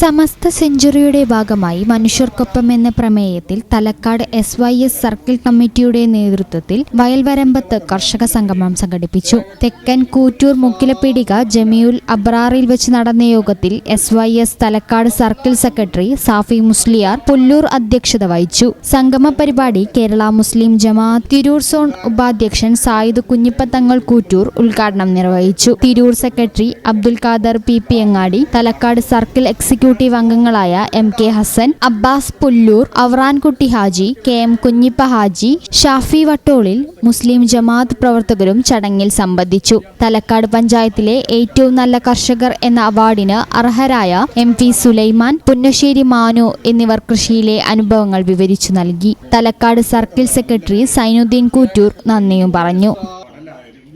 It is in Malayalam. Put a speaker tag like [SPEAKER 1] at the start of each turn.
[SPEAKER 1] സമസ്ത സെഞ്ചുറിയുടെ ഭാഗമായി മനുഷ്യർക്കൊപ്പം എന്ന പ്രമേയത്തിൽ Thalakkad S Y S circle കമ്മിറ്റിയുടെ നേതൃത്വത്തിൽ വയൽവരമ്പത്ത് കർഷക സംഗമം സംഘടിപ്പിച്ചു. തെക്കൻ കൂറ്റൂർ മുക്കിലപ്പീടിക ജമിയുൽ അബ്രാറിൽ വെച്ച് നടന്ന യോഗത്തിൽ S Y S Thalakkad circle secretary Safi Musliyar Pullur അധ്യക്ഷത വഹിച്ചു. സംഗമ പരിപാടി കേരള മുസ്ലിം ജമാ തിരൂർ സോൺ ഉപാധ്യക്ഷൻ സായിദ് കുഞ്ഞിപ്പത്തങ്ങൾ കൂറ്റൂർ ഉദ്ഘാടനം നിർവഹിച്ചു. Tirur secretary Abdul Khader P P Angadi Thalakkad circle executive അംഗങ്ങളായ M K Hasan Abbas Pullur Avarankutty Haji K M Kunhippa Haji Shafi Vattolil മുസ്ലിം ജമാഅത്ത് പ്രവർത്തകരും ചടങ്ങിൽ സംബന്ധിച്ചു. തലക്കാട് പഞ്ചായത്തിലെ ഏറ്റവും നല്ല കർഷകർ എന്ന അവാർഡിന് അർഹരായ എം പി സുലൈമാൻ പുന്നശ്ശേരി മാനു എന്നിവർ കൃഷിയിലെ അനുഭവങ്ങൾ വിവരിച്ചു നൽകി. തലക്കാട് സർക്കിൾ സെക്രട്ടറി സൈനുദ്ദീൻ കൂറ്റൂർ നന്ദിയും പറഞ്ഞു.